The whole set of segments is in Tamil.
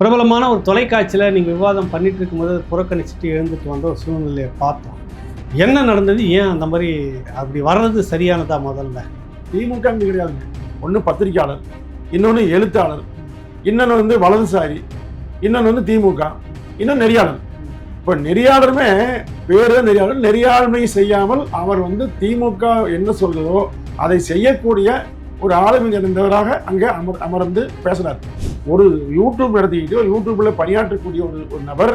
பிரபலமான ஒரு தொலைக்காட்சியில் நீங்கள் விவாதம் பண்ணிட்டு இருக்கும்போது அதை புறக்கணிச்சுட்டு எழுந்துட்டு வந்த ஒரு சூழ்நிலையை பார்த்தோம். என்ன நடந்தது? ஏன் அந்த மாதிரி அப்படி வர்றது சரியானதா முதல்ல? திமுக ன்னு கிடையாதுங்க ஒன்று பத்திரிக்கையாளர் இன்னொன்று எழுத்தாளர் இன்னொன்று வந்து வலதுசாரி இன்னொன்று வந்து திமுக இன்னும் நெறியாளர். இப்போ நெறியாளருமே பேரு நெறியாளர். நெறியாண்மை செய்யாமல் அவர் வந்து திமுக என்ன சொல்கிறதோ அதை செய்யக்கூடிய ஒரு ஆளுமை நிறைந்தவராக அங்கே அமர் அமர்ந்து பேசினார். ஒரு யூடியூப் நடத்திக்கிட்டு யூடியூப்பில் யூடியூப்ல பணியாற்றக்கூடிய ஒரு ஒரு நபர்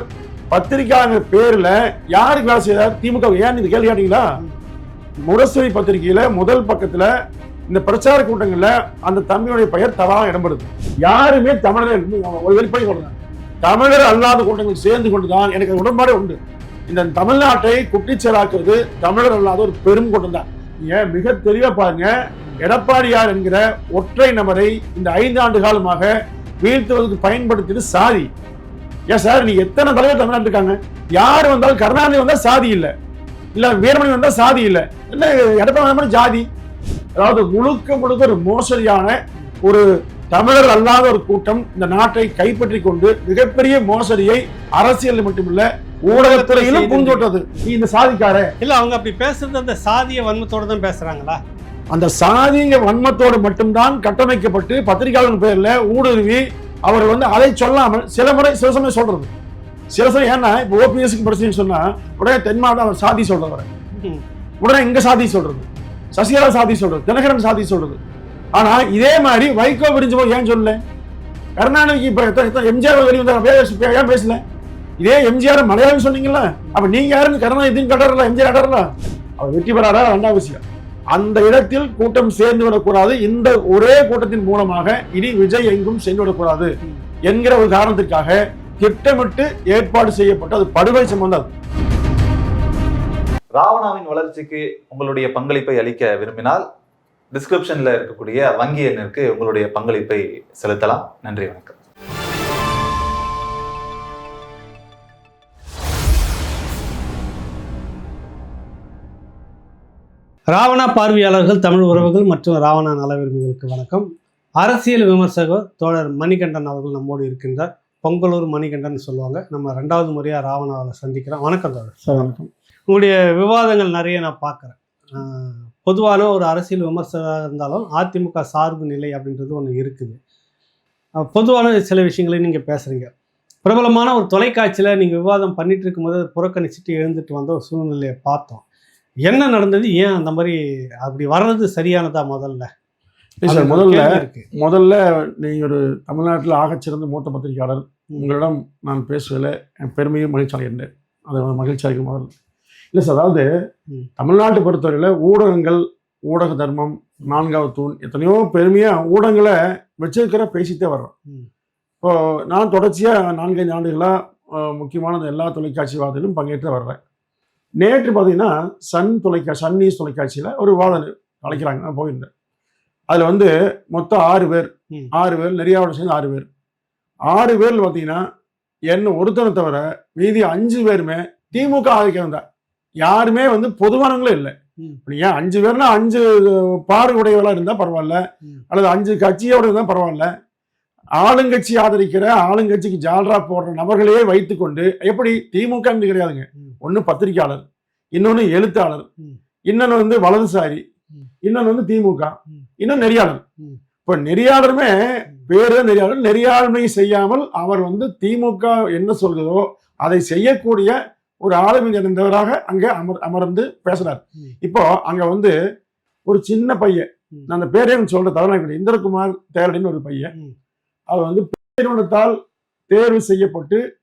பத்திரிகையாளர் பேர்ல யாருக்கு வேலை செய்தார்? திமுக ஏன் இது கேள்வி கேட்டீங்களா? முரசொலி பத்திரிகையில முதல் பக்கத்துல இந்த பிரச்சார கூட்டங்கள்ல அந்த தம்பியுடைய பெயர் தவறாக இடம்பெறுது. யாருமே தமிழர் ஒரு வெளிப்படை சொல்றேன் தமிழர் அல்லாத கூட்டங்கள் சேர்ந்து கொண்டுதான் எனக்கு அது உண்டு. இந்த தமிழ்நாட்டை குட்டிச்சலாக்குறது தமிழர் அல்லாத ஒரு பெரும் கூட்டம் தான். ஏன்? மிக தெளிவா பாருங்க. எடப்பாடியார் என்கிற ஒற்றை நபரை இந்த ஐந்து ஆண்டு காலமாக வீழ்த்துவதற்கு பயன்படுத்தியது சாதி. ஏன் சார் நீ எத்தனை தலைவர் தமிழ்நாட்டு இருக்காங்க? யார் வந்தாலும் கருணாநிதி வந்தால் சாதி இல்ல. இல்ல வீரமணி வந்தால் சாதி இல்ல. இல்ல எடப்பாடி ஜாதி? அதாவது முழுக்க முழுக்க ஒரு மோசடியான ஒரு தமிழர் அல்லாத ஒரு கூட்டம் இந்த நாட்டை கைப்பற்றி கொண்டு மிகப்பெரிய மோசடியை அரசியல் மட்டுமில்ல ஊடகத்துறையிலும் பூந்தோட்டது. நீ இந்த சாதிக்கார. இல்லை அவங்க அப்படி பேசுறது அந்த சாதிய வன்மத்தோடு தான் பேசுகிறாங்களா அந்த சாதிங்க வன்மத்தோடு மட்டும்தான் கட்டமைக்கப்பட்டு பத்திரிகையாளர் பேர்ல ஊடுருவி அவர் வந்து அதை சொல்லாமல் சில முறை சில சமயம் சொல்றது. சில சமயம் ஏன்னா இப்போ ஓபிஎஸ்க்கு பிரச்சனை சொன்னா உடனே தென் மாவட்டம் அவர் சாதி சொல்றவர். உடனே இங்க சாதி சொல்றது. சசிகலா சாதி சொல்றது. தினகரன் சாதி சொல்றது. ஆனா இதே மாதிரி வைகோ விரிஞ்சு போய் ஏன் சொல்லல? கருணாநிதிக்கு இப்ப எம்ஜிஆர் வெளியே வந்தார் ஏன் பேசல? இதே எம்ஜிஆர் மலையாளம் சொன்னீங்கல்ல அப்ப நீங்க யாருன்னு கருணாநிதியும் கட்டறல எம்ஜிஆர் கட்டறல அவர் வெற்றி பெறாரா ரெண்டாவது விஷயம் அந்த இடத்தில் கூட்டம் சேர்ந்து விடக்கூடாது. இந்த ஒரே கூட்டத்தின் மூலமாக இனி விஜய் எங்கும் சென்று விடக்கூடாது என்கிற ஒரு காரணத்திற்காக திட்டமிட்டு ஏற்பாடு செய்யப்பட்டு அது படுகொலை சம்பந்தம் ராவணாவின் வளர்ச்சிக்கு உங்களுடைய பங்களிப்பை அளிக்க விரும்பினால் டிஸ்கிரிப்ஷன்ல இருக்கக்கூடிய வங்கி எண்ணிற்கு உங்களுடைய பங்களிப்பை செலுத்தலாம். நன்றி வணக்கம். ராவணா பார்வையாளர்கள் தமிழ் உறவுகள் மற்றும் ராவணா நல விரும்பிகளுக்கு வணக்கம். அரசியல் விமர்சகர் தோழர் மணிகண்டன் அவர்கள் நம்மோடு இருக்கின்றார். பொங்கலூர் மணிகண்டன் சொல்லுவாங்க. நம்ம ரெண்டாவது முறையாக ராவணாவில் சந்திக்கிறோம். வணக்கம் தோழர். சார் வணக்கம். உங்களுடைய விவாதங்கள் நிறைய நான் பார்க்குறேன். பொதுவான ஒரு அரசியல் விமர்சகராக இருந்தாலும் அதிமுக சார்பு நிலை அப்படின்றது ஒன்று இருக்குது. பொதுவான சில விஷயங்களை நீங்கள் பேசுகிறீங்க பிரபலமான ஒரு தொலைக்காட்சியில் நீங்கள் விவாதம் பண்ணிட்டு இருக்கும்போது அதை புறக்கணிச்சுட்டு எழுந்துட்டு வந்த ஒரு சூழ்நிலையை பார்த்தோம். என்ன நடந்தது? ஏன் அந்த மாதிரி அப்படி வர்றது சரியானதா முதல்ல? இல்லை சார் அது முதல்ல முதல்ல நீங்க ஒரு தமிழ்நாட்டில் ஆகச்சிறந்த மூத்த பத்திரிகையாளர். உங்களிடம் நான் பேசுவதில் என் பெருமையும் மகிழ்ச்சி அடைகின்றேன் அது ஒரு மகிழ்ச்சி அளிக்கும் முதல்ல. இல்லை சார் அதாவது. தமிழ்நாட்டை பொறுத்தவரையில் ஊடகங்கள் ஊடக தர்மம் நான்காவது தூண் எத்தனையோ பெருமையாக ஊடகங்களை வச்சிருக்கிற பேசிட்டே வர்றோம். ம். இப்போ நான் தொடர்ச்சியாக நான்கைந்து ஆண்டுகளாக முக்கியமான எல்லா தொலைக்காட்சி வாதத்திலும் பங்கேற்று வர்றேன். நேற்று பார்த்தீங்கன்னா சன் தொலைக்காட்சி சன் நியூஸ் தொலைக்காட்சியில் ஒரு வாதம் அழைக்கிறாங்க. நான் போயிருந்தேன். அதில் வந்து மொத்தம் ஆறு பேர். ஆறு பேர் நிறையாவோட சேர்ந்து ஆறு பேர். ஆறு பேர்ல பார்த்தீங்கன்னா என்ன ஒருத்தனை தவிர மீதி அஞ்சு பேருமே திமுக ஆதிக்கம் தான் யாருமே வந்து பொதுவானவங்களே இல்லை. நீங்க அஞ்சு பேர்னா அஞ்சு பார்வை உடையவர்களா இருந்தா பரவாயில்ல. அல்லது அஞ்சு கட்சியோட இருந்தா பரவாயில்ல. ஆளுங்கட்சி ஆதரிக்கிற ஆளுங்கட்சிக்கு ஜால்ரா போடுற நபர்களையே வைத்துக்கொண்டு எப்படி திமுக கிடையாதுங்க ம். ஒண்ணு பத்திரிக்கையாளர் இன்னொன்னு எழுத்தாளர். இன்னொன்னு வந்து வலதுசாரி. இன்னொன்னு வந்து திமுக. இன்னும் நெறியாளர். இப்ப நெறியாளருமே பேரு நெறியாளர் நெறியாண்மை செய்யாமல் அவர் வந்து திமுக என்ன சொல்கிறதோ அதை செய்யக்கூடிய ஒரு ஆளுமை நிறைந்தவராக அங்க அமர் அமர்ந்து பேசுறார். இப்போ அங்க வந்து ஒரு சின்ன பையன். நான் அந்த பேரே எனக்கு சொல்ற கிடையாது இந்திரகுமார் தேரடின்னு ஒரு பையன் அவர் வந்து நிறுவனத்தால் தேர்வு செய்யப்பட்டு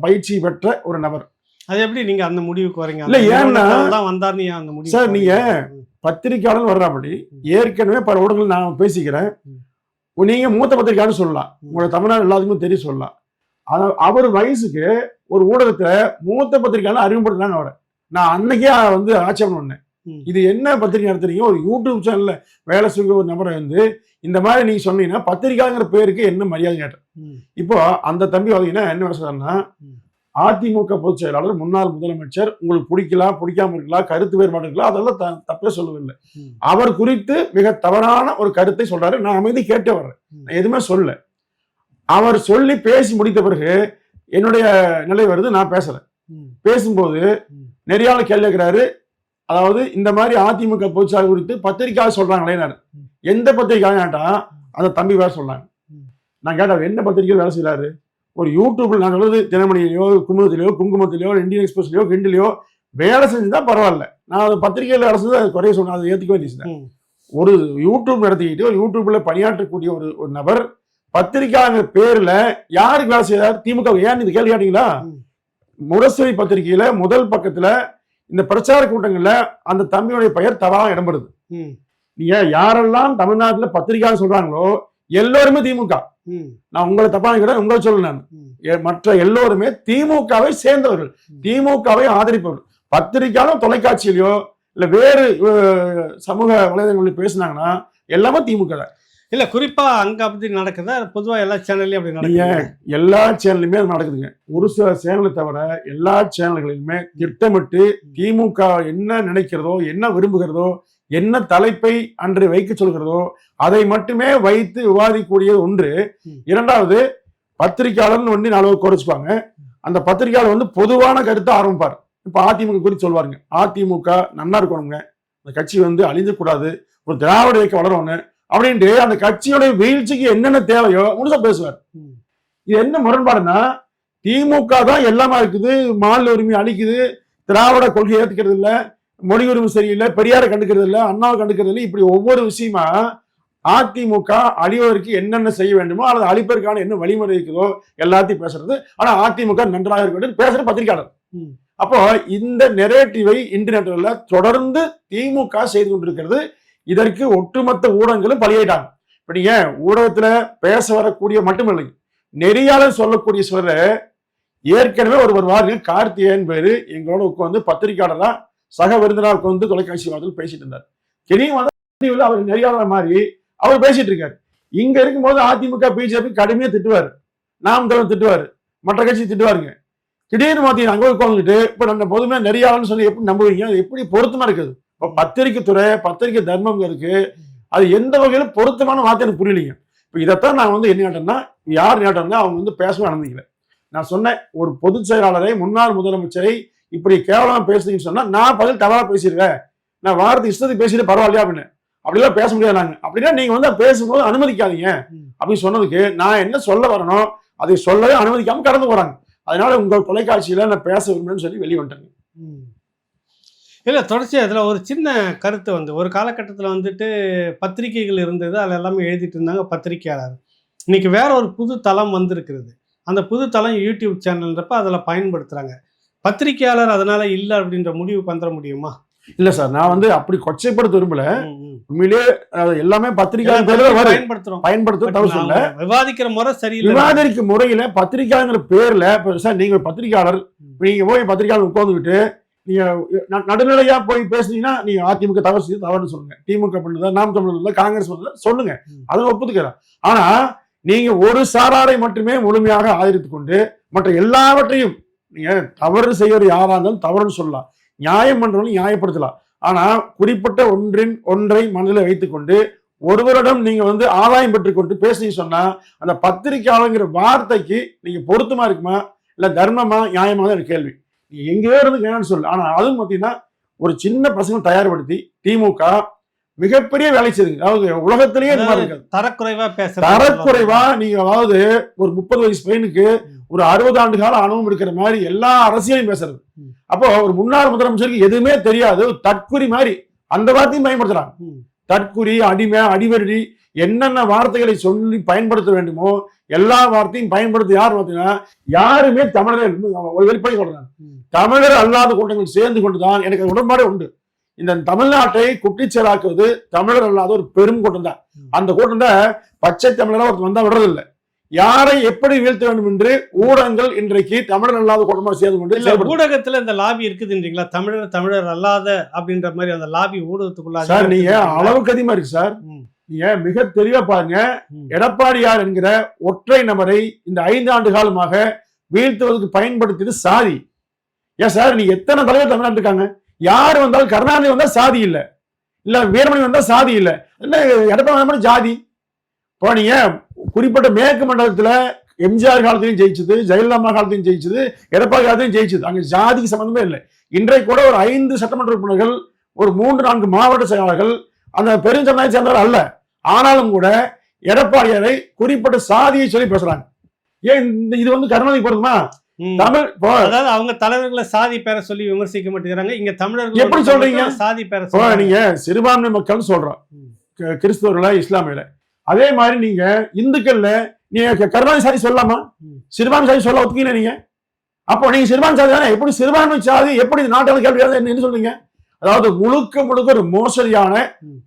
பயிற்சி பெற்ற ஒரு நபர். அது எப்படி நீங்க அந்த முடிவுக்கு வரீங்க? இல்ல, ஏன்னா- வந்தார் நீ அந்த முடிவு சார், நீங்க பத்திரிக்கையாளர் வர்றாப்படி ஏற்கனவே பல ஊடகங்கள் நான் பேசிக்கிறேன். நீங்க மூத்த பத்திரிக்கையாளர் சொல்லலாம். உங்களோட தமிழ்நாடு எல்லாத்துக்குமே தெரியும் சொல்லலாம். ஆனா அவர் வயசுக்கு ஒரு ஊடகத்துல மூத்த பத்திரிக்கையாளர் அறிமுகப்படுத்துறாங்க அவரை. நான் அன்னைக்கே வந்து ஆட்சேபம் பண்ணேன். இது என்ன பத்திரிக்கை நடத்துறீங்க ஒரு யூடியூப் சேனல்ல வேலை செய்ய ஒரு நபரை வந்து இந்த மாதிரி நீங்க சொன்னீங்கன்னா பத்திரிக்கைங்கிற பேருக்கு என்ன மரியாதை கேட்டேன். இப்போ அந்த தம்பி பார்த்தீங்கன்னா என்ன ம். அதிமுக பொதுச் செயலாளர் முன்னாள் முதலமைச்சர் உங்களுக்கு பிடிக்கலாம் பிடிக்காம இருக்கலாம் கருத்து வேறுபாடு இருக்கலாம் அதெல்லாம் த- தப்பே சொல்லவில்லை. அவர் குறித்து மிக தவறான ஒரு கருத்தை சொல்றாரு நான் அமைதி கேட்டே வர்றேன். நான் எதுவுமே சொல்லல அவர் சொல்லி பேசி முடித்த பிறகு என்னுடைய நிலை வருது நான் பேசல ம். பேசும்போது ம். நிறைய ஆள் கேள்வி கேட்கிறாரு அதாவது இந்த மாதிரி அதிமுக பொதுச்சாலை குறித்து பத்திரிக்கை சொல்றாங்களே நான். எந்த பத்திரிக்கை கேட்டா அந்த தம்பி வேற சொன்னாங்க ம். நான் கேட்டேன் என்ன பத்திரிக்கை வேலை செய்யறாரு ஒரு யூடியூப்ல நான் சொல்றது தினமணியிலையோ குமுதத்திலையோ குங்குமத்திலையோ இந்தியன் எக்ஸ்பிரஸ்லயோ கிண்டிலையோ வேலை செஞ்சுதான் பரவாயில்ல நான் அது பத்திரிகையில் வேலை செஞ்சு குறைய சொன்னேன் அதை ஏற்றுக்க வேண்டியது ம். ஒரு யூடியூப் நடத்திக்கிட்டு ஒரு யூடியூப்ல பணியாற்றக்கூடிய ஒரு ஒரு நபர் பத்திரிக்கையாளர் பேர்ல யாருக்கு வேலை செய்யறாரு திமுக ஏன் இது கேள்வி கேட்டீங்களா. முரசொலி பத்திரிகையில முதல் பக்கத்துல இந்த பிரச்சார கூட்டங்கள்ல அந்த தம்பியுடைய பெயர் தவறாக இடம்பெறுது. நீங்க யாரெல்லாம் தமிழ்நாட்டுல பத்திரிகையாளர் சொல்றாங்களோ எல்லோருமே திமுக. நான் உங்களை தப்பா நினைக்கிறேன் உங்களை சொல்ல நான். மற்ற எல்லோருமே திமுகவை சேர்ந்தவர்கள். திமுகவை ஆதரிப்பவர்கள். பத்திரிக்கையாலும் தொலைக்காட்சியிலையோ இல்ல வேறு சமூக வலைதளங்களில் பேசுனாங்கன்னா எல்லாமே திமுக தான். இல்ல குறிப்பா அங்க அப்படி நடக்குதா? பொதுவா எல்லா சேனல்லையும் அப்படி நடக்குது எல்லா சேனல்லையுமே அது நடக்குதுங்க. ஒரு சில சேனலை தவிர எல்லா சேனல்களிலுமே திட்டமிட்டு திமுக என்ன நினைக்கிறதோ என்ன விரும்புகிறதோ என்ன தலைப்பை அன்று வைக்க சொல்கிறதோ அதை மட்டுமே வைத்து விவாதிக்கக்கூடிய ஒன்று. இரண்டாவது பத்திரிகையாளர்னு ஒண்ணு நாலு குறைச்சுப்பாங்க. அந்த பத்திரிகையாளர் வந்து பொதுவான கருத்தை ஆரம்பிப்பார். இப்ப அதிமுக குறித்து சொல்வாருங்க. அதிமுக நன்னா இருக்கணுங்க. அந்த கட்சி வந்து அழிஞ்சக்கூடாது. ஒரு திராவிட இயக்கம் வளரணும் அப்படின்ட்டு அந்த கட்சியோட வீழ்ச்சிக்கு என்னென்ன தேவையோ முழுசா பேசுவார். இது என்ன முரண்பாடுன்னா திமுக தான் எல்லாமே இருக்குது மாநில உரிமை அளிக்குது திராவிட கொள்கை ஏத்துக்கிறது இல்ல மொழி உரிமை சரியில்லை பெரியாரை கண்டுக்கிறது இல்ல அண்ணாவை கண்டுக்கிறது இல்லை இப்படி ஒவ்வொரு விஷயமா அதிமுக அழிவதற்கு என்னென்ன செய்ய வேண்டுமோ அல்லது அழிப்பதற்கான என்ன வழிமுறை இருக்குதோ எல்லாத்தையும் பேசுறது ஆனா அதிமுக நன்றாக இருக்க வேண்டும் பேசுற பத்திரிகையாளர். அப்போ இந்த நெரேட்டிவை இன்டர்நெட்ல தொடர்ந்து திமுக செய்து கொண்டிருக்கிறது இதற்கு ஒட்டுமொத்த ஊடகங்களும் பலியாயிட்டாங்க. இப்ப நீங்க ஊடகத்துல பேச வரக்கூடிய மட்டுமில்லை நெறியாளர் சொல்லக்கூடிய சிலர் ஏற்கனவே ஒரு ஒரு வாரம் கார்த்திகேயன் பேரு எங்களோட உட்காந்து பத்திரிகையாளரா சக விருந்தினர் உட்காந்து தொலைக்காட்சி வாரத்தில் பேசிட்டு இருந்தார். கிரியும் அவர் நெறியாளர் மாதிரி அவர் பேசிட்டு இருக்காரு. இங்க இருக்கும்போது அதிமுக பிஜேபி கடுமையா திட்டுவாரு. நாம் தலைவர் திட்டுவாரு. மற்ற கட்சி திட்டுவாருங்க. திடீர்னு பார்த்தீங்கன்னா அங்க உட்காந்துட்டு இப்ப நம்ம பொதுமையா நெறியாளர்னு சொல்லி எப்படி நம்புவீங்க? அது எப்படி பொருத்தமா இருக்குது? இப்போ பத்திரிக்கை துறை பத்திரிக்கை தர்மம் இருக்கு. அது எந்த வகையிலும் பொருத்தமான வார்த்தை எனக்கு புரியலைங்க. இப்போ இதைத்தான் நான் வந்து என்ன கேட்டேன்னா யார் கேட்டோம்னா அவங்க வந்து பேசவே அனுமதிக்கல நான் சொன்னேன் ஒரு பொதுச் செயலாளரை முன்னாள் முதலமைச்சரை இப்படி கேவலமா பேசுறீங்கன்னு சொன்னா நான் பதில் தவறா பேசிடுவேன் நான் வார்த்தை இஷ்டத்துக்கு பேசிட்டு பரவாயில்லையா அப்படின்னு. அப்படிலாம் பேச முடியாது நாங்க. அப்படின்னா நீங்க வந்து பேசும்போது அனுமதிக்காதீங்க. அப்படின்னு சொன்னதுக்கு நான் என்ன சொல்ல வரணும் அதை சொல்லவே அனுமதிக்காம கடந்து போறாங்க. அதனால உங்கள் தொலைக்காட்சியில நான் பேச விரும்புறேன்னு சொல்லி வெளியே வந்துட்டேங்க. இல்ல தொடர்ச்சி அதுல ஒரு சின்ன கருத்து வந்து ஒரு காலகட்டத்துல வந்துட்டு பத்திரிகைகள் இருந்தது அதுல எல்லாமே எழுதிட்டு இருந்தாங்க பத்திரிகையாளர் இன்னைக்கு வேற ஒரு புது தளம் வந்திருக்கிறது. அந்த புது தளம் யூடியூப் சேனல்ன்றப்ப அதுல பயன்படுத்துறாங்க. பத்திரிகையாளர் அதனால இல்ல அப்படின்ற முடிவுக்கு வந்துட முடியுமா? இல்ல சார் நான் வந்து அப்படி கொச்சைப்படுத்த விரும்பல. உண்மையிலேயே எல்லாமே பத்திரிகை எல்லா பேர்ல வரும் பயன்படுத்துறோம். பயன்படுத்த But தவிர சொல்ல நாம விவாதிக்கிற முறை சரியில்லை. விவாதிக்கும் முறையில பத்திரிகைங்கிற பேர்ல இப்ப சார் நீங்க ஒரு பத்திரிகையாளர் இப்ப நீங்க போய் பத்திரிகையாளர் உட்காந்துக்கிட்டு நீங்க நடுநிலையா போய் பேசுனீங்கன்னா நீங்க அதிமுக தவறு செய்து தவறுன்னு சொல்லுங்க. திமுக பண்ணுதா நாம் தமிழ் இல்ல காங்கிரஸ் பண்ணுதா சொல்லுங்க. அதை ஒப்புத்துக்கிறேன் ஆனா நீங்க ஒரு சாராரை மட்டுமே முழுமையாக ஆதரித்துக் கொண்டு மற்ற எல்லாவற்றையும் நீங்க தவறு செய்யறது யாரா இருந்தாலும் தவறுன்னு சொல்லலாம். நியாயம் பண்றவங்க நியாயப்படுத்தலாம். ஆனா குறிப்பிட்ட ஒன்றின் ஒன்றை மனதில் வைத்துக்கொண்டு ஒருவரிடம் நீங்க வந்து ஆதாயம் பெற்றுக்கொண்டு பேசுனீங்க சொன்னா அந்த பத்திரிக்கையாளங்கிற வார்த்தைக்கு நீங்க பொருத்தமா இருக்குமா? இல்ல தர்மமா நியாயமா தான் கேள்வி. எங்கேயோ இருந்து வேணும்னு சொல்லு ஆனா அதுவும் பாத்தீங்கன்னா ஒரு சின்ன பசங்க தயார்படுத்தி திமுக மிகப்பெரிய வேலை செய்யுங்க அதாவது உலகத்திலேயே தரக்குறைவா பேசுறது தரக்குறைவா நீங்க அதாவது ஒரு முப்பது வயசு பையனுக்கு ஒரு அறுபது ஆண்டு கால அனுபவம் இருக்கிற மாதிரி எல்லா அரசியலையும் பேசுறது. அப்போ ஒரு முன்னாள் முதலமைச்சருக்கு எதுவுமே தெரியாது. தற்குறி மாதிரி அந்த வார்த்தையும் பயன்படுத்துறாங்க. தற்குறி அடிமை அடிவருடி என்னென்ன வார்த்தைகளை சொல்லி பயன்படுத்த வேண்டுமோ எல்லா வார்த்தையும் பயன்படுத்த யார் பார்த்தீங்கன்னா யாருமே தமிழர் ஒரு வெளிப்படை சொல்றாங்க. தமிழர் அல்லாத கூட்டங்கள் சேர்ந்து கொண்டுதான் எனக்கு உடன்பாடே உண்டு இந்த தமிழ்நாட்டை குட்டிச்சலாக்குவது தமிழர் அல்லாத ஒரு பெரும் கூட்டம் தான். அந்த கூட்டம் தான் பச்சை தமிழரா ஒருத்தர் வந்தா விடுறதில்லை யாரை எப்படி வீழ்த்த வேண்டும் என்று ஊடகங்கள் இன்றைக்கு தமிழர் அல்லாத கூட்டமாக சேர்ந்து கொண்டு. ஊடகத்துல இந்த லாபி இருக்குதுன்றீங்களா தமிழர் தமிழர் அல்லாத அப்படின்ற மாதிரி அந்த லாபி ஊடகத்துக்குள்ள சார் நீங்க அளவுக்கு அதிகமா இருக்கு சார். நீங்க மிக தெளிவா பாருங்க. எடப்பாடியார் என்கிற ஒற்றை நபரை இந்த ஐந்து ஆண்டு காலமாக வீழ்த்துவதற்கு பயன்படுத்தியது சாதி ஏன் சார் நீ எத்தனை தலைவர் தமிழ்நாட்டு இருக்காங்க? யார் வந்தாலும் கருணாநிதி வந்தால் சாதி இல்லை. இல்லை வீரமணி வந்தால் சாதி இல்லை. இல்லை எடப்பாடி ஜாதி. இப்போ நீங்கள் குறிப்பிட்ட மேற்கு மண்டலத்தில் எம்ஜிஆர் காலத்திலையும் ஜெயிச்சது ஜெயலலிதா காலத்திலையும் ஜெயிச்சது எடப்பாடி காலத்திலையும் ஜெயிச்சது. அங்கே ஜாதிக்கு சம்மந்தமே இல்லை. இன்றைக்கு கூட ஒரு ஐந்து சட்டமன்ற உறுப்பினர்கள் ஒரு மூன்று நான்கு மாவட்ட செயலாளர்கள் அந்த பெருஞ்சனாயை சேர்ந்தவர் அல்ல. ஆனாலும் கூட எடப்பாடியாரை குறிப்பிட்ட சாதியை சொல்லி பேசுறாங்க. ஏன் இந்த இது வந்து கருணாநிதி பொருந்துமா தமிழ் அதாவது அவங்க தலைவர்களை சாதி பேரை சொல்லி விமர்சிக்க மாட்டேங்கிறாங்க இங்க தமிழர்கள் எப்படி சொல்றீங்க? சாதி பேரை. நீங்க சிறுபான்மை மக்கள் சொல்றோம் கிறிஸ்தவர்கள இஸ்லாமியல அதே மாதிரி நீங்க இந்துக்கள்ல நீங்க கருணாநிதி சாதி சொல்லலாமா. சிறுபான்மை சாதி சொல்ல ஒத்துக்கீங்க நீங்க அப்போ நீங்க சிறுபான்மை சாதி தானே எப்படி சிறுபான்மை சாதி எப்படி நாட்டில் கேள்வி? என்ன சொல்றீங்க அதாவது முழுக்க முழுக்க ஒரு மோசடியான.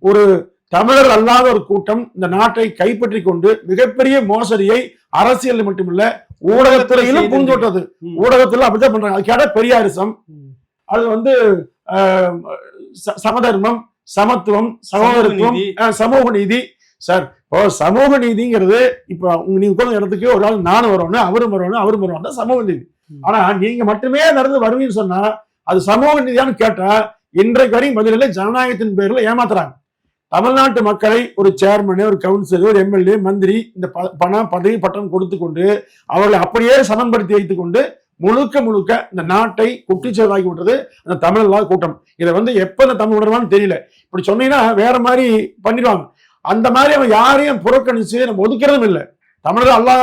ஒரு தமிழர் அல்லாத ஒரு கூட்டம் இந்த நாட்டை கைப்பற்றி கொண்டு மிகப்பெரிய மோசடியை அரசியல் மட்டுமில்ல ஊடகத்துறையிலும் செய்து புரிஞ்சு விட்டது ம். ஊடகத்துல அப்படிதான் பண்றாங்க. அது கேட்டா பெரியாரிசம். அது வந்து சமதர்மம் சமத்துவம் சகோதரத்துவம் சமூக நீதி. சார் இப்போ சமூக நீதிங்கிறது இப்போ நீங்க உட்கார்ந்த இடத்துக்கு ஒரு ஆள் நானும் வரணும் அவரும் வரணும் அவரும் வரணும் தான் சமூக நீதி. ஆனா நீங்க மட்டுமே நடந்து வருவீங்கன்னு சொன்னா அது சமூக நீதியான்னு கேட்டா இன்றைக்கு வரையும் பதிலில் ஜனநாயகத்தின் பேர்ல ஏமாத்துறாங்க. தமிழ்நாட்டு மக்களை ஒரு சேர்மன் ஒரு கவுன்சிலர் ஒரு எம்எல்ஏ மந்திரி இந்த பணம் பதவி பட்டம் கொடுத்து கொண்டு அவர்களை அப்படியே சமன்படுத்தி வைத்துக் கொண்டு முழுக்க முழுக்க இந்த நாட்டை குட்டிச்சேதாக்கி விட்டது அந்த தமிழ் இல்லாத கூட்டம். இதை வந்து எப்ப இந்த தமிழ் உணர்வான்னு தெரியல. இப்படி சொன்னீங்கன்னா வேற மாதிரி பண்ணிடுவாங்க. அந்த மாதிரி அவன் யாரையும் புறக்கணிச்சு நம்ம ஒதுக்கிறதும் இல்லை. தமிழர் அல்லா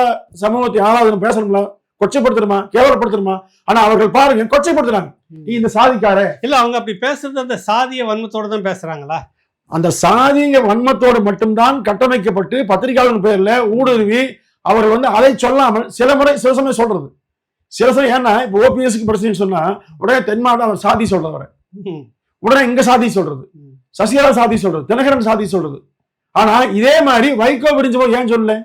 சமூகத்தை யாராவது பேசணும்ல? கொச்சைப்படுத்தணுமா? கேவலப்படுத்தணுமா? ஆனா அவர்கள் பாருங்க கொச்சைப்படுத்துறாங்க. நீ இந்த சாதிக்கார. இல்ல அவங்க அப்படி பேசுறது அந்த சாதிய வன்மத்தோட தான் பேசுறாங்களா? அந்த சாதிங்க வன்மத்தோடு மட்டும்தான் கட்டமைக்கப்பட்டு பத்திரிகையாளர் பேர்ல ஊடுருவி அவர்கள் வந்து அதை சொல்லாமல் சில முறை சில சமயம் சொல்றது. சில சமயம் ஏன்னா இப்போ ஓபிஎஸ்க்கு பிரச்சனை சொன்னா உடனே தென் மாவட்டம் அவர் சாதி சொல்றவர். உடனே இங்க சாதி சொல்றது. சசிகலா சாதி சொல்றது தினகரன் சாதி சொல்றது. ஆனா இதே மாதிரி வைகோ விரிஞ்சு போய் ஏன் சொல்லல?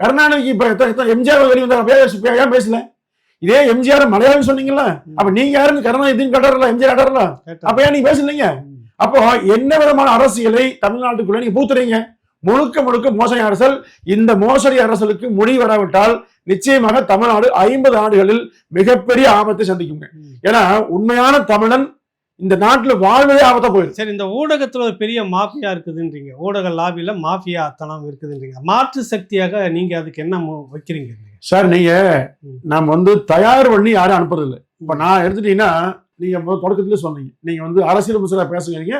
கருணாநிதிக்கு இப்ப எம்ஜிஆர் வெளியே ஏன் பேசல? இதே எம்ஜிஆர் மலையாளம் சொன்னீங்கல்ல அப்ப நீங்க யாருன்னு கருணாநிதினு கேட்டார்ல எம்ஜிஆர் கேட்டார்ல? கேட்டா. அப்ப ஏன் நீங்க பேசலீங்க. அப்போ என்ன விதமான அரசியலை தமிழ்நாட்டுக்குள்ள நீங்க பூத்துறீங்க முழுக்க முழுக்க மோசடி அரசல் இந்த மோசடி அரசலுக்கு முடிவு வராவிட்டால் நிச்சயமாக தமிழ்நாடு ஐம்பது ஆண்டுகளில் மிகப்பெரிய ஆபத்தை சந்திக்குங்க. ஏன்னா உண்மையான தமிழன் இந்த நாட்டுல வாழ்வதே ஆபத்தா போயிடுது சரி இந்த ஊடகத்துல ஒரு பெரிய மாஃபியா இருக்குதுன்றீங்க ஊடக லாபியில மாஃபியா தனம் இருக்குதுன்றீங்க மாற்று சக்தியாக நீங்க அதுக்கு என்ன வைக்கிறீங்க? சார் நீங்க. நம்ம வந்து தயார் பண்ணி யாரும் அனுப்புறது இல்லை இப்ப நான் எடுத்துட்டீங்கன்னா நீங்க முதல் தொடக்கத்துல சொன்னீங்க. நீங்க வந்து அரசியல் முசலா பேசுகிறீங்க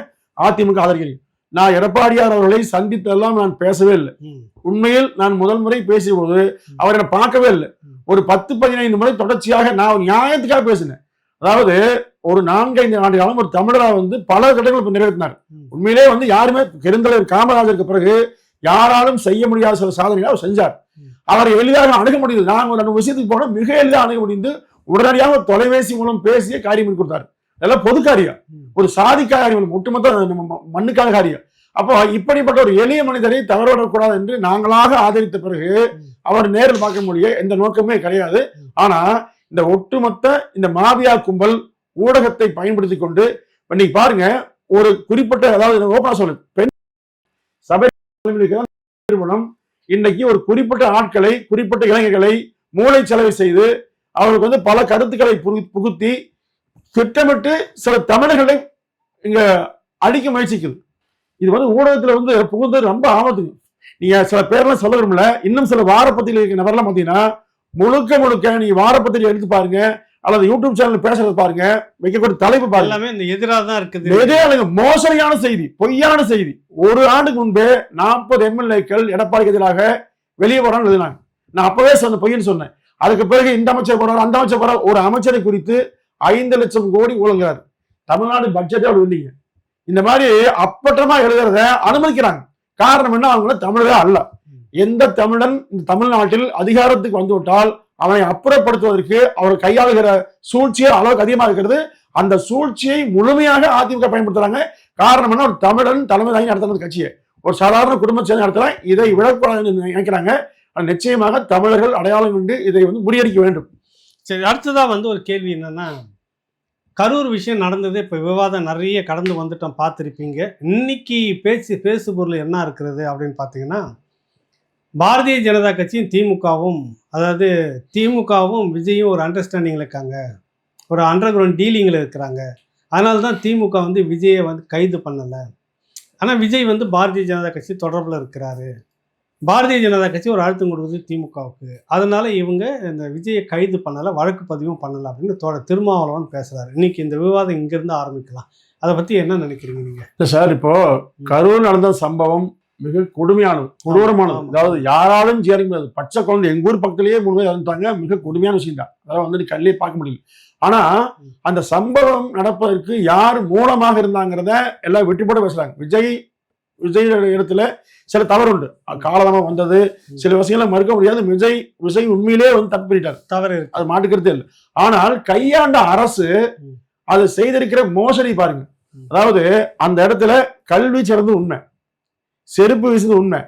அதிமுக ஆதரிக்கிறீங்க. நான் எடப்பாடியார் அவர்களை சந்தித்தெல்லாம் நான் பேசவே இல்லை. உண்மையில் நான் முதல் முறை பேசிய போது அவர் என்னை பார்க்கவே இல்லை. ஒரு பத்து பதினைந்து முறை தொடர்ச்சியாக நான் ஒரு நியாயத்துக்காக பேசினேன். அதாவது ஒரு நான்கைந்து ஆண்டு காலம் ஒரு தமிழரா வந்து பல கட்டங்கள் இப்ப நிறைவேற்றினார். உண்மையிலே வந்து யாருமே பெருந்தலைவர் காமராஜருக்கு பிறகு யாராலும் செய்ய முடியாத சில சாதனைகளை அவர் செஞ்சார். அவரை எளிதாக அணுக முடியுது நாங்கள் ஒரு விஷயத்துக்கு போனோம் மிக எளிதாக அணுக முடிந்து உடனடியாக தொலைபேசி மூலம் பேசிய காரியம் பண்ணி கொடுத்தாரு. இதெல்லாம் பொது காரியம். ஒரு சாதிக்காக காரியம் ஒட்டுமொத்த மண்ணுக்காக காரியம். அப்போ இப்படிப்பட்ட ஒரு எளிய மனிதரை தவறவிடக்கூடாது என்று நாங்களாக ஆதரித்த பிறகு அவர் நேரில் பார்க்க முடிய எந்த நோக்கமே கிடையாது. ஆனா இந்த ஒட்டுமொத்த இந்த மாவியா கும்பல் ஊடகத்தை பயன்படுத்தி கொண்டு இன்னைக்கு பாருங்க ஒரு குறிப்பிட்ட அதாவது ஓபனா சொல்லு பெண் சபை நிறுவனம் இன்னைக்கு ஒரு குறிப்பிட்ட ஆட்களை குறிப்பிட்ட இளைஞர்களை மூளை செலவு செய்து அவர்களுக்கு வந்து பல கருத்துக்களை புகு- புகுத்தி திட்டமிட்டு சில தமிழர்களை இங்க அழிக்க முயற்சிக்குது. இது வந்து ஊடகத்துல வந்து புகுந்தது ரொம்ப ஆபத்துங்க நீங்க சில பேர்லாம் சொல்ல விரும்பல. இன்னும் சில வாரப்பத்திரிகை இருக்க நபர்லாம் பாத்தீங்கன்னா முழுக்க முழுக்க நீங்க வாரப்பத்திரிகை எடுத்து பாருங்க. அல்லது யூடியூப் சேனல் பேசுறது பாருங்க. வைக்கக்கூடிய தலைப்பு பாருங்க. எல்லாமே இந்த எதிராக தான் இருக்குது. அளவு மோசடியான செய்தி பொய்யான செய்தி. ஒரு ஆண்டுக்கு முன்பே நாற்பது எம்எல்ஏக்கள் எடப்பாடிக்கு எதிராக வெளியே போறான்னு எழுதினாங்க. நான் அப்பவே சொன்ன பொய்ன்னு சொன்னேன். அதுக்கு பிறகு இந்த அமைச்சர் போறாரு அந்த அமைச்சர் போறாரு. ஒரு அமைச்சரை குறித்து ஐந்து லட்சம் கோடி ஒழுங்குறாரு தமிழ்நாடு பட்ஜெட்டே அவர் இல்லைங்க இந்த மாதிரி அப்பட்டமா எழுதுறத அனுமதிக்கிறாங்க. காரணம் என்ன? அவங்கள தமிழரே அல்ல. எந்த தமிழன் இந்த தமிழ்நாட்டில் அதிகாரத்துக்கு வந்துவிட்டால் அவனை அப்புறப்படுத்துவதற்கு அவர் கையாளுகிற சூழ்ச்சியை அளவுக்கு அதிகமாக இருக்கிறது. அந்த சூழ்ச்சியை முழுமையாக அதிமுக பயன்படுத்துறாங்க. காரணம் என்ன? ஒரு தமிழன் தலைமை தாங்கி நடத்துறது கட்சியை. ஒரு சாதாரண குடும்ப சேர்ந்து நடத்தலாம் இதை விடக்கூடாதுன்னு நினைக்கிறாங்க. நிச்சயமாக தமிழர்கள் அடையாளம் கொண்டு இதை வந்து முறியடிக்க வேண்டும். சரி அடுத்ததாக வந்து ஒரு கேள்வி என்னன்னா கரூர் விஷயம் நடந்தது இப்போ விவாதம் நிறைய கடந்து வந்துட்டோம் பார்த்துருப்பீங்க. இன்னைக்கு பேச்சு பேசு பொருள் என்ன இருக்கிறது அப்படின்னு பார்த்தீங்கன்னா பாரதிய ஜனதா கட்சியும் திமுகவும் அதாவது திமுகவும் விஜயும் ஒரு அண்டர்ஸ்டாண்டிங்கில் இருக்காங்க. ஒரு அண்டர் கிரவுண்ட் டீலிங்கில் இருக்கிறாங்க. அதனால தான் திமுக வந்து விஜயை வந்து கைது பண்ணலை. ஆனால் விஜய் வந்து பாரதிய ஜனதா கட்சி தொடர்பில் இருக்கிறாரு. பாரதிய ஜனதா கட்சி ஒரு அழுத்தம் கொடுக்குது திமுகவுக்கு. அதனால இவங்க இந்த விஜயை கைது பண்ணல வழக்கு பதிவும் பண்ணல அப்படின்னு தோட திருமாவளவன் பேசுறாரு. இன்னைக்கு இந்த விவாதம் இங்கிருந்து ஆரம்பிக்கலாம். அதை பத்தி என்ன நினைக்கிறீங்க நீங்க? இல்ல சார் இப்போ கரூர் நடந்த சம்பவம் மிக கொடுமையானது கொடூரமானது. அதாவது யாராலும் சேர முடியாது. பச்சை குழந்தை எங்க ஊர் பக்கத்திலேயே மூணு பேர் இறந்துட்டாங்க. மிக கொடுமையான விஷயம் தான். அதாவது வந்துட்டு கல்லே பார்க்க முடியல. ஆனா அந்த சம்பவம் நடப்பதற்கு யார் மூலமாக இருந்தாங்கிறத எல்லாம் வெட்டி போட்டு பேசுறாங்க. விஜய் விஜய் இடத்துல சில தவறு உண்டு காலதமா வந்தது. சில விஷயங்களை மறுக்க முடியாது. விஜய் விஜய் உண்மையிலே வந்து தப்பு பண்ணிட்டார். தவறு அது மாட்டுக்கிறதே இல்லை. ஆனால் கையாண்ட அரசு. அது செய்திருக்கிற மோசடி பாருங்க. அதாவது அந்த இடத்துல கல்வி சிறந்து உண்மை. செருப்பு வீசுது உண்மை.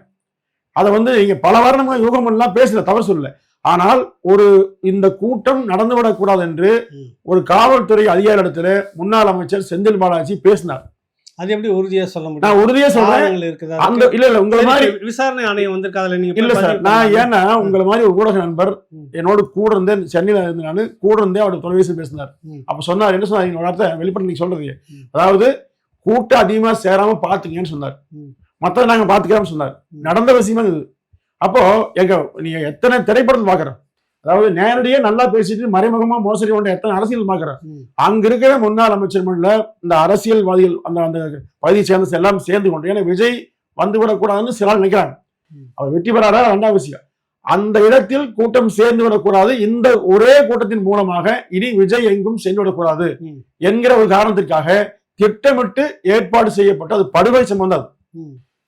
அதை வந்து நீங்க பல வருடமா யூகம் பண்ணலாம் பேசல தவறு சொல்லல. ஆனால் ஒரு இந்த கூட்டம் நடந்து விடக்கூடாது என்று. ஒரு காவல்துறை அதிகாரி இடத்துல முன்னாள் அமைச்சர் செந்தில் பாலாஜி பேசினார். அது எப்படி உறுதியா சொல்ல முடியும் நான் உறுதியா சொல்றேன் இருக்குதா அந்த இல்ல இல்ல உங்களை மாதிரி சரி, விசாரணை ஆணையம் வந்திருக்கு அதுல நீங்க இல்ல சார் நான். ஏன்னா உங்களை மாதிரி ஒரு ஊடக நண்பர். என்னோட கூட இருந்தே சென்னையில இருந்து நான் கூட இருந்தே அவர் தொலைபேசி பேசினார். அப்ப சொன்னார் என்ன சொன்னார் என்னோட வார்த்தை வெளிப்பட நீங்க சொல்றது. அதாவது கூட்டம் அதிகமா சேராம பாத்துக்கங்கன்னு சொன்னார். மத்தத நாங்க பாத்துக்கிறோம்னு சொன்னார். நடந்த விஷயமா இது அப்போ எங்க நீங்க எத்தனை திரைப்படத்தில் பாக்குறோம் அதாவது நேரடியா நல்லா பேசிட்டு மறைமுகமா மோசடி கொண்ட எத்தனை அரசியல் பாக்குறோம் ம். அங்க இருக்கிற முன்னாள் அமைச்சர்மன்ல இந்த அரசியல்வாதிகள் அந்த அந்த பகுதியை சேர்ந்து எல்லாம் சேர்ந்து கொண்டு ஏன்னா விஜய் வந்து விடக்கூடாதுன்னு சில நினைக்கிறாங்க. அவர் வெற்றி பெறாரா ரெண்டாவது விஷயம் அந்த இடத்தில் கூட்டம் சேர்ந்து விடக்கூடாது இந்த ஒரே கூட்டத்தின் மூலமாக இனி விஜய் எங்கும் சென்று விடக்கூடாது. என்கிற ஒரு காரணத்திற்காக திட்டமிட்டு ஏற்பாடு செய்யப்பட்ட அது படுகொலை சம்பவம்.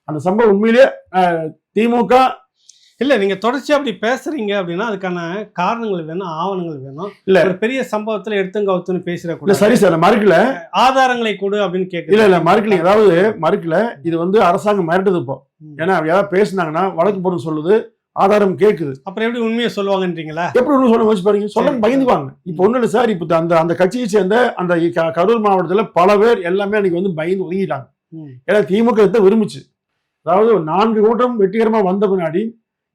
அந்த சம்பவம் உண்மையிலேயே அஹ், திமுக இல்ல நீங்க தொடர்ச்சியா அப்படி பேசுறீங்க அப்படின்னா அதுக்கான காரணங்கள் வேணும் ஆவணங்கள் வேணும். இல்ல. ஒரு பெரிய சம்பவத்துல எடுத்துங்க அவுத்துன்னு இல்ல பேசிடக்கூடாது சரி சார் மறுக்கல. ஆதாரங்களை கொடு அப்படின்னு கேக்குது. இல்ல இல்ல மறுக்கலீங்க அதாவது மறுக்கல. இது வந்து அரசாங்கம் மிரட்டுது இப்போ. ஏன்னா யாராவது பேசுனாங்கன்னா வழக்கு போட சொல்லுது ஆதாரம் கேக்குது. அப்புறம் எப்படி உண்மையை சொல்லுவாங்கன்றீங்களா? எப்படி ஒண்ணு சொல்ல வச்சு பாருங்க. சொல்ல. பயந்துவாங்க இப்போ ஒண்ணு இல்லை சார் இப்போ அந்த அந்த கட்சியை சேர்ந்த அந்த கரூர் மாவட்டத்துல பல பேர் எல்லாமே அன்னைக்கு வந்து பயந்து ஒதுங்கிட்டாங்க. ஏன்னா திமுக விரும்புச்சு. அதாவது நான்கு கூட்டம் வெற்றிகரமா வந்த பின்னாடி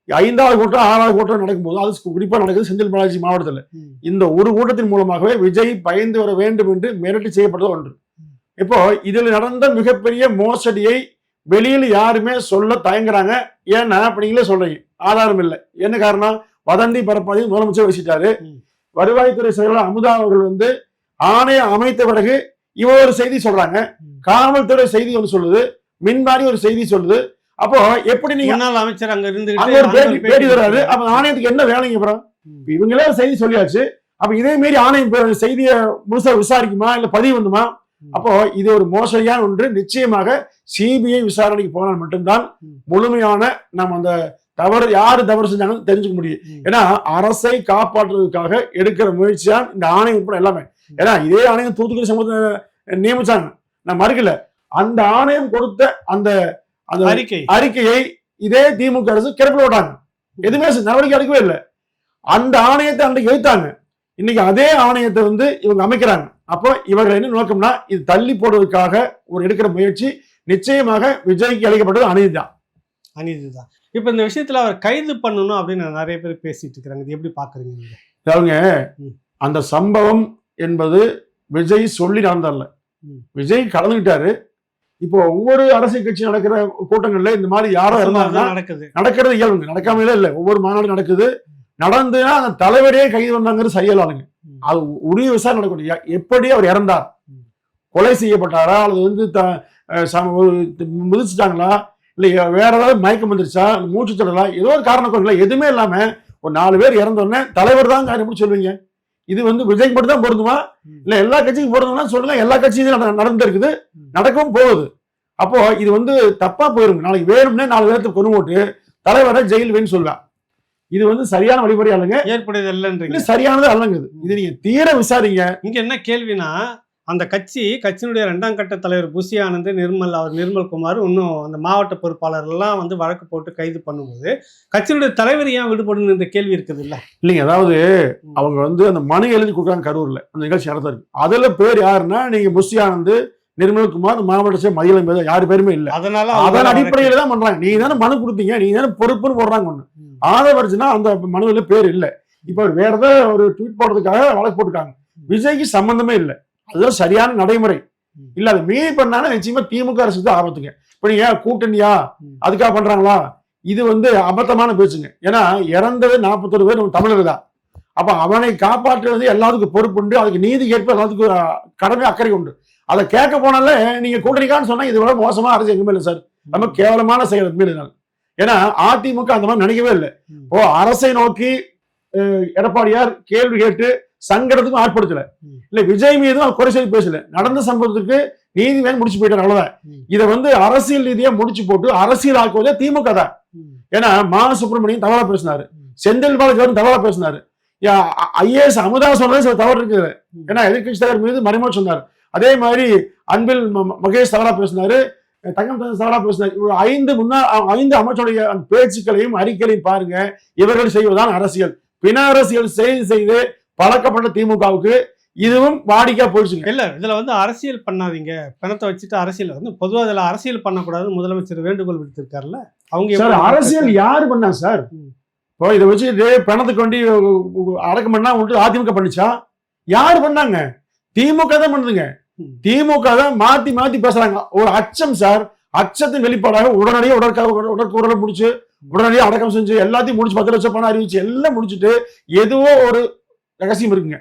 ஐந்தாவது கூட்டம் ஆறாவது கூட்டம் நடக்கும்போது அது குறிப்பா நடக்குது செந்தில் பாலாஜி மாவட்டத்துல. இந்த ஒரு கூட்டத்தின் மூலமாகவே விஜய் பயந்து வர வேண்டும் என்று மிரட்டி செய்யப்பட்டது ஒன்று. இப்போ இதில் நடந்த மிகப்பெரிய மோசடியை வெளியில் யாருமே சொல்ல தயங்குறாங்க. ஏன்னா இப்ப நீங்களே சொல்றீங்க. ஆதாரம் இல்லை. என்ன காரணம்? வதந்தி பரப்பாதையும் முதலமைச்சர் வச்சுட்டாரு ம். வருவாய்த்துறை செயலாளர் அமுதா அவர்கள் வந்து ஆணையம் அமைத்த பிறகு இவ ஒரு செய்தி சொல்றாங்க. காவல்துறை செய்தி ஒன்று சொல்லுது. மின்வாரி ஒரு செய்தி சொல்லுது. அப்போ எப்படி நீங்க அமைச்சர் அங்க பேட்டி பேட்டி தராரு அப்ப ஆணையத்துக்கு என்ன வேலைங்க அப்புறம் இவங்களே செய்தி சொல்லியாச்சு. அப்ப இதே மீறி ஆணையம் செய்தியை முழுசா விசாரிக்குமா இல்ல பதிவு வந்துமா. அப்போ இது ஒரு மோசடியான ஒன்று. நிச்சயமாக சிபிஐ விசாரணைக்கு போனால் மட்டும்தான். முழுமையான நம்ம அந்த தவறு யாரு தவறு செஞ்சாங்கன்னு தெரிஞ்சுக்க முடியும். ஏன்னா அரசை காப்பாற்றுவதற்காக எடுக்கிற முயற்சி தான் இந்த ஆணையம் உட்பட எல்லாமே. ஏன்னா இதே ஆணையம் தூத்துக்குடி சமூகத்தை நியமிச்சாங்க. நான் மறுக்கல. அந்த ஆணையம் கொடுத்த அந்த அந்த அறிக்கை. அறிக்கையை இதே திமுக அரசு கிடப்பில் விட்டாங்க எதுவுமே நடவடிக்கை எடுக்கவே இல்லை. அந்த ஆணையத்தை அன்றைக்கு வைத்தாங்க இன்னைக்கு அதே ஆணையத்தை வந்து இவங்க அமைக்கிறாங்க. அப்போ இவர்கள் என்ன நோக்கம்னா இது தள்ளி போடுவதற்காக ஒரு எடுக்கிற முயற்சி நிச்சயமாக விஜய்க்கு அளிக்கப்பட்டது அநீதிதான். அநீதிதான். இப்ப இந்த விஷயத்துல அவர் கைது பண்ணணும் அப்படின்னு நிறைய பேர் பேசிட்டு இருக்காங்க இது எப்படி பாக்குறீங்க அவங்க. அந்த சம்பவம் என்பது விஜய் சொல்லி நடந்தல்ல ம். விஜய் கலந்துக்கிட்டாரு இப்போ ஒவ்வொரு அரசியல் கட்சி நடக்கிற கூட்டங்கள்ல இந்த மாதிரி யாரோ இருந்தாங்கன்னா நடக்குது. நடக்கிறது இயல்புங்க. நடக்காமலே இல்லை. ஒவ்வொரு மாநாடு நடக்குது. நடந்துன்னா அந்த தலைவரே கைது பண்ணாங்கிறது சரியில்லாதுங்க. அது உரிய விசாரணை நடக்கணும். எ- எப்படி அவர் இறந்தார். கொலை செய்யப்பட்டாரா? அல்லது வந்து த- மிதிச்சிட்டாங்களா இல்லை வேற ஏதாவது மயக்கம் வந்துருச்சா? மூச்சு திடலா ஏதோ ஒரு காரணம் எதுவுமே இல்லாம ஒரு நாலு பேர் இறந்த உடனே தலைவர் தான் காரியம் எப்படி சொல்லுவீங்க. இது வந்து விஜய் மட்டும் தான் பொருந்துமா. இல்ல எல்லா கட்சிக்கும் பொருந்துமா சொல்லுங்க எல்லா கட்சியும் நடந்து இருக்குது. ம். நடக்கவும் போகுது. அப்போ இது வந்து தப்பா போயிரும். நாளைக்கு வேணும்னே நாலு பேர்த்து கொண்டு போட்டு தலைவரை ஜெயில் வேணும் சொல்லுவேன் இது வந்து சரியான வழிமுறை அல்லங்க ஏற்புடையது இல்லைன்றீங்க இது சரியானது அல்லங்க இது இது நீங்க தீர விசாரிங்க. இங்க என்ன கேள்வினா அந்த கட்சி கட்சியினுடைய இரண்டாம் கட்ட தலைவர் புசி ஆனந்த் நிர்மல் அவர் நிர்மல் குமார் இன்னும் அந்த மாவட்ட பொறுப்பாளர் எல்லாம் வந்து வழக்கு போட்டு கைது பண்ணும்போது கட்சியினுடைய தலைவர் ஏன் விடுபடணும் என்ற கேள்வி இருக்குது இல்ல? இல்லைங்க அதாவது அவங்க வந்து அந்த மனு எழுதி கொடுக்குறாங்க கரூர்ல அந்த நிகழ்ச்சி நடத்தாரு அதுல பேர் யாருன்னா நீங்க புஷி ஆனந்த் நிர்மல்குமார் மாவட்ட செயலர் மதியம் பேர் யாரு பேருமே இல்ல. அதனால அதன் அடிப்படையில தான் பண்றாங்க. நீங்க தானே மனு கொடுத்தீங்க நீங்க தானே பொறுப்புன்னு போடுறாங்க ஒண்ணு. ம். ஆதவர்ஜுனா அந்த மனுவில பேர் இல்ல. இப்ப வேற ஏதாவது ஒரு ட்வீட் போடுறதுக்காக வழக்கு போட்டுருக்காங்க. விஜய்க்கு சம்பந்தமே இல்ல. அதுதான் சரியான நடைமுறை. இல்ல அதை மீறி பண்ணாலும் நிச்சயமா திமுக அரசுக்கு தான் ஆபத்துங்க. இப்ப நீங்க கூட்டணியா. அதுக்காக பண்றாங்களா? இது வந்து அபத்தமான பேச்சுங்க. ஏன்னா இறந்தது நாற்பத்தொரு பேர் நம்ம தமிழர் தான். அப்ப அவனை காப்பாற்றுறது எல்லாத்துக்கும் பொறுப்புண்டு அதுக்கு நீதி கேட்ப எல்லாத்துக்கும் கடமை அக்கறை உண்டு. அதை கேட்க போனால நீங்க கூட்டணிக்கான்னு சொன்னா இது விட மோசமா அரசு எங்குமே இல்லை சார். ரொம்ப கேவலமான செயல் மீறினால் ஏன்னா அதிமுக அந்த மாதிரி நினைக்கவே இல்லை. ஓ அரசை நோக்கி எடப்பாடியார் கேள்வி கேட்டு சங்கடத்துக்கும் ஆட்படுத்தல. இல்ல விஜய் மீதும் குறை சொல்லி பேசல. நடந்த சம்பவத்துக்கு நீதி வேணும் முடிச்சு போயிட்டார் அவ்வளவுதான். இதை வந்து அரசியல் ரீதியா முடிச்சு போட்டு அரசியல் ஆக்குவதே திமுக தான். ஏன்னா மா. சுப்பிரமணியன் தவறா பேசினாரு. செந்தில் பாலாஜி தவறா பேசினாரு. ஐஏஎஸ் அமுதா சொன்னது சில தவறு இருக்குது. ஏன்னா எதிர்கட்சி தலைவர் மீது மறைமுகம் சொன்னார். அதே மாதிரி அன்பில் மகேஷ் தவறா பேசினாரு. தங்கம் தவறா பேசினார். ஐந்து முன்னா ஐந்து அமைச்சருடைய பேச்சுக்களையும் அறிக்கைகளையும் பாருங்க. இவர்கள் செய்வதுதான் அரசியல். பின அரசியல் செய்து செய்து பழக்கப்பட்ட திமுகவுக்கு இதுவும் வாடிக்கா போயிடுச்சுங்க. இல்ல இதுல வந்து அரசியல் பண்ணாதீங்க. பணத்தை வச்சுட்டு அரசியல் வந்து பொதுவா இதுல அரசியல் பண்ணக்கூடாதுன்னு முதலமைச்சர் வேண்டுகோள் விடுத்திருக்காருல்ல அவங்க சார் அரசியல் யாரு பண்ணா சார். இப்போ இதை வச்சுட்டு பணத்துக்கு கொண்டு அடக்கம் பண்ணா விட்டு அதிமுக பண்ணிச்சா? யாரு பண்ணாங்க? திமுக தான் பண்ணுதுங்க. திமுக தான் மாத்தி மாத்தி பேசுறாங்க. ஒரு அச்சம் சார். அச்சத்தின் வெளிப்பாடாக உடனடியாக உடற்க உடற்கூறலை முடிச்சு உடனடியாக அடக்கம் செஞ்சு எல்லாத்தையும் முடிச்சு பத்து லட்சம் பணம் அறிவிச்சு எல்லாம் முடிச்சுட்டு எதுவோ ஒரு ரகசியம் இருக்குங்க.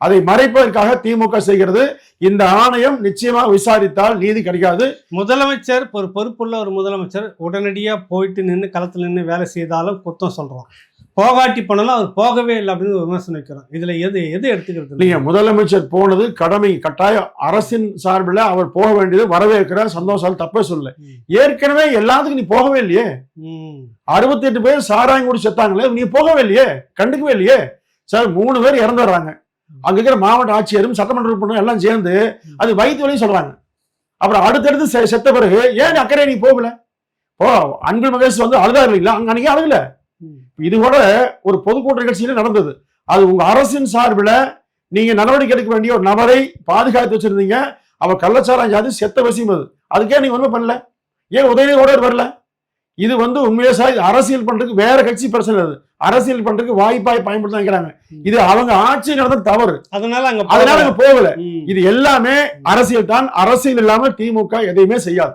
அதை மறைப்பதற்காக திமுக செய்கிறது. இந்த ஆணையம் நிச்சயமாக விசாரித்தால் நீதி கிடைக்காது. முதலமைச்சர் ஒரு பொறுப்புள்ள ஒரு முதலமைச்சர் உடனடியா போயிட்டு நின்று களத்துல நின்று வேலை செய்தாலும் குத்தம் சொல்றோம் போகாட்டி போனாலும் அவர் போகவே இல்லை அப்படின்னு ஒரு விமர்சனம் வைக்கிறோம் இதுல எது எது எடுத்துக்கிறது? நீங்க முதலமைச்சர் போனது கடமை கட்டாயம் அரசின் சார்பில் அவர் போக வேண்டியது வரவேற்கிற சந்தோஷம் தப்பே சொல்லல. ம். ஏற்கனவே எல்லாத்துக்கும் நீ போகவே இல்லையே? ம். அறுபத்தி எட்டு பேர் சாராயம் குடி செத்தாங்களே நீ போகவே இல்லையே? கண்டுக்கவே இல்லையே? சார் மூணு பேர் இறந்து வர்றாங்க. அங்க இருக்கிற மாவட்ட ஆட்சியரும் சட்டமன்ற உறுப்பினரும் எல்லாம் சேர்ந்து அது வயிற்று வலியும் சொல்றாங்க. அப்புறம் அடுத்தடுத்து செத்த பிறகு ஏன் அக்கறை நீ போகல? ஓ அன்பில் மகேஷ் வந்து அழுதா இல்லைங்களா? அங்க அன்னைக்கு அழுகல. இது கூட ஒரு பொதுக்கூட்ட நிகழ்ச்சியில நடந்தது. அது உங்க அரசின் சார்பில் நீங்க நடவடிக்கை எடுக்க வேண்டிய ஒரு நபரை பாதுகாத்து வச்சிருந்தீங்க. அவ கள்ளச்சாரம் ஜாதி செத்த விஷயம் அது. அதுக்கே நீங்க ஒண்ணுமே பண்ணல. ஏன் உதயநிதி வரல? இது வந்து உண்மையிலே சார் அரசியல் பண்றதுக்கு வேற கட்சி பிரச்சனை அது அரசியல் பண்றதுக்கு வாய்ப்பாய் பயன்படுத்த நினைக்கிறாங்க இது அவங்க ஆட்சி நடந்த தவறு அதனால அங்க அதனால. அங்க போகல. இது எல்லாமே அரசியல் தான் அரசியல் இல்லாம திமுக எதையுமே செய்யாது.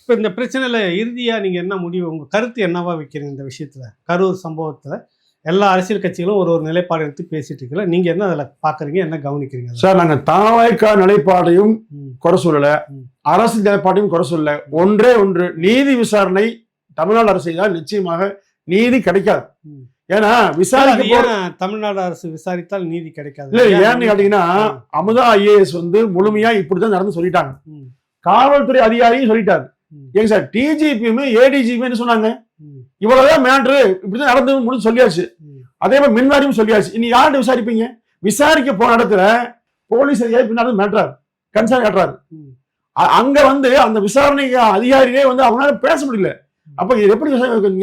இப்ப இந்த பிரச்சனையில இறுதியா நீங்க என்ன முடிவு உங்க கருத்து என்னவா வைக்கிறீங்க இந்த விஷயத்துல கரூர் சம்பவத்துல எல்லா அரசியல் கட்சிகளும் ஒரு ஒரு நிலைப்பாடு எடுத்து பேசிட்டு இருக்கல நீங்க என்ன அதுல பாக்குறீங்க என்ன கவனிக்கிறீங்க? சார் நாங்க தாவாய்க்கா நிலைப்பாடையும். குறை சொல்லல. அரசு நிலைப்பாட்டையும் குறை சொல்லல ஒன்றே ஒன்று நீதி விசாரணை தமிழ்நாடு அரசு செய்தால் நிச்சயமாக நீதி கிடைக்காது. ஏன்னா விசாரிக்க தமிழ்நாடு அரசு விசாரித்தால் நீதி கிடைக்காது? இல்ல ஏன் ஏன்னு கேட்டீங்கன்னா அமுதா ஐஏஎஸ் வந்து முழுமையா இப்படிதான் நடந்து சொல்லிட்டாங்க. காவல்துறை அதிகாரியும் சொல்லிட்டாரு. ஏங்க சார் டிஜிபியுமே ஏடிஜிபின்னு சொன்னாங்க. இவ்வளவுதான் மேட்ரு இப்படிதான் நடந்து முடிஞ்சு சொல்லியாச்சு. அதே மாதிரி மின்வாரியம் சொல்லியாச்சு. இனி யார்கிட்ட விசாரிப்பீங்க? விசாரிக்க போன இடத்துல போலீஸ் அதிகாரி பின்னாடி மேட்றாரு கன்சர்ன் காட்டுறாரு. அங்க வந்து அந்த விசாரணை அதிகாரியே வந்து அவங்களால பேச முடியல. அப்ப இது எப்படி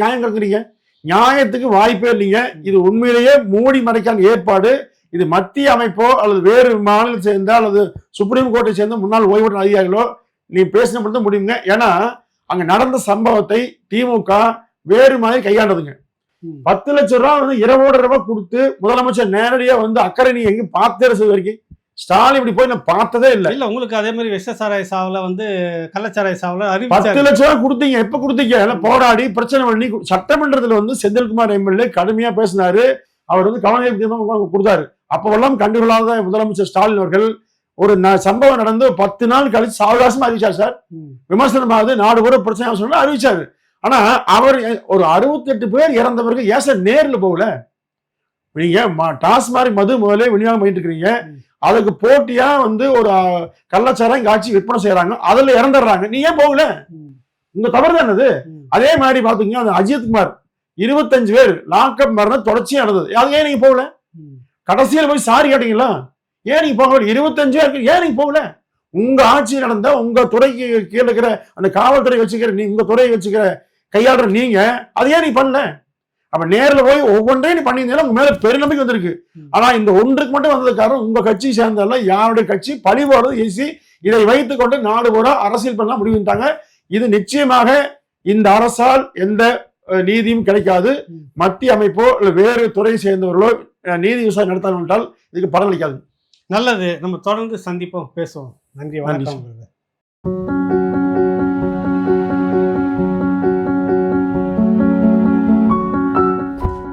நியாயம் கற்கிறீங்க நியாயத்துக்கு வாய்ப்பே இல்லைங்க. இது உண்மையிலேயே மூடி மறைக்கான ஏற்பாடு. இது மத்திய அமைப்போ அல்லது வேறு மாநிலத்தை சேர்ந்த அல்லது சுப்ரீம் கோர்ட்டை சேர்ந்த முன்னாள் ஓய்வு அதிகாரிகளோ நீ பேசின மட்டும் முடியுங்க. ஏன்னா அங்க நடந்த சம்பவத்தை திமுக வேறு மாதிரி கையாண்டதுங்க. பத்து லட்சம் ரூபாய் வந்து இரவோட ரூபாய் கொடுத்து முதலமைச்சர் நேரடியா வந்து அக்கறை நீ எங்கேயும் பார்த்தே வரைக்கும் ஸ்டாலின் இப்படி போய் நான் பார்த்ததே இல்லை. இல்ல உங்களுக்கு அதே மாதிரி விஷ சாராய சாவுல வந்து கள்ளச்சாராய சாவுல பத்து அறிவிச்சாரு லட்சம் ரூபாய் கொடுத்தீங்க எப்ப கொடுத்தீங்க? எல்லாம் போராடி பிரச்சனை பண்ணி சட்டமன்றத்துல வந்து செந்தில்குமார் எம்எல்ஏ கடுமையா பேசினாரு. அவர் வந்து கவன கொடுத்தாரு. அப்பவெல்லாம் கண்டுகொள்ளாத முதலமைச்சர் ஸ்டாலின் அவர்கள் ஒரு சம்பவம் நடந்து பத்து நாள் கழிச்சு சாவகாசமா அறிவிச்சார் சார். ம். விமர்சனமாவது நாடு பூரா பிரச்சனை சொன்னா அறிவிச்சாரு. ஆனா அவர் ஒரு அறுபத்தெட்டு பேர் இறந்த பிறகு ஏன் சார் நேர்ல போகல. நீங்க டாஸ் மாதிரி மது முதலே விநியோகம் பண்ணிட்டு இருக்கிறீங்க அதுக்கு போட்டியா வந்து ஒரு கள்ளச்சாரம் இங்க ஆட்சி விற்பனை செய்யறாங்க அதுல இறந்துடுறாங்க. நீ ஏன் போகல? உங்க தவறு தானது அதே மாதிரி பாத்தீங்கன்னா அந்த அஜித்குமார் இருபத்தஞ்சு பேர் லாக்அப் மரணம் தொடர்ச்சியா நடந்தது. அது ஏன் நீங்க போகல? கடைசியில் போய் சாரி கேட்டீங்களா? ஏன் நீங்க போகல இருபத்தஞ்சு பேருக்கு ஏன் நீங்க போகல? உங்க ஆட்சி நடந்த உங்க துறைக்கு கீழே இருக்கிற அந்த காவல்துறை வச்சுக்கிற நீ உங்க துறையை வச்சுக்கிற கையாளுற நீங்க அது ஏன் நீ பண்ணல? அப்ப நேர்ல போய் ஒவ்வொன்றையும் நீ பண்ணியிருந்தீங்கன்னா உங்க மேல பெருநம்பிக்கை வந்திருக்கு. ஆனா இந்த ஒன்றுக்கு மட்டும் வந்தது காரணம் உங்க கட்சி சேர்ந்தெல்லாம் யாருடைய கட்சி பழி போறது ஈஸி இதை வைத்துக் கொண்டு நாடு பூரா அரசியல் பண்ண முடிவுட்டாங்க இது நிச்சயமாக இந்த அரசால் எந்த நீதியும் கிடைக்காது. மத்திய அமைப்போ இல்ல வேறு துறை சேர்ந்தவர்களோ நீதி விசாரணை நடத்தாவிட்டால் இதுக்கு பலன் அளிக்காது நல்லது. நம்ம தொடர்ந்து சந்திப்போம் பேசுவோம். நன்றி வணக்கம்.